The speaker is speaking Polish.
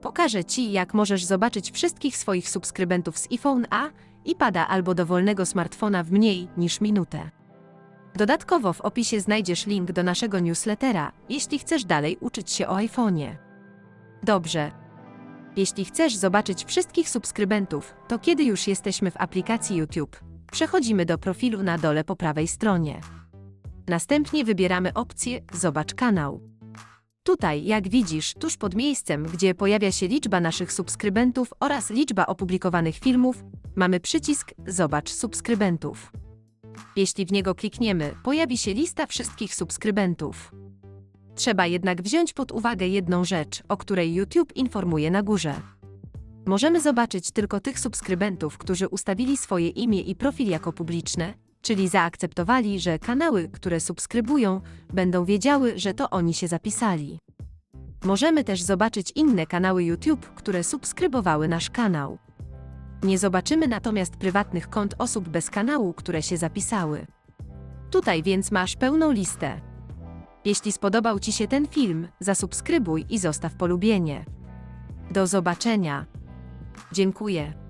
Pokażę Ci, jak możesz zobaczyć wszystkich swoich subskrybentów z iPhone A, iPada albo dowolnego smartfona w mniej niż minutę. Dodatkowo w opisie znajdziesz link do naszego newslettera, jeśli chcesz dalej uczyć się o iPhone'ie. Dobrze. Jeśli chcesz zobaczyć wszystkich subskrybentów, to kiedy już jesteśmy w aplikacji YouTube, przechodzimy do profilu na dole po prawej stronie. Następnie wybieramy opcję Zobacz kanał. Tutaj, jak widzisz, tuż pod miejscem, gdzie pojawia się liczba naszych subskrybentów oraz liczba opublikowanych filmów, mamy przycisk Zobacz subskrybentów. Jeśli w niego klikniemy, pojawi się lista wszystkich subskrybentów. Trzeba jednak wziąć pod uwagę jedną rzecz, o której YouTube informuje na górze. Możemy zobaczyć tylko tych subskrybentów, którzy ustawili swoje imię i profil jako publiczne, czyli zaakceptowali, że kanały, które subskrybują, będą wiedziały, że to oni się zapisali. Możemy też zobaczyć inne kanały YouTube, które subskrybowały nasz kanał. Nie zobaczymy natomiast prywatnych kont osób bez kanału, które się zapisały. Tutaj więc masz pełną listę. Jeśli spodobał Ci się ten film, zasubskrybuj i zostaw polubienie. Do zobaczenia. Dziękuję.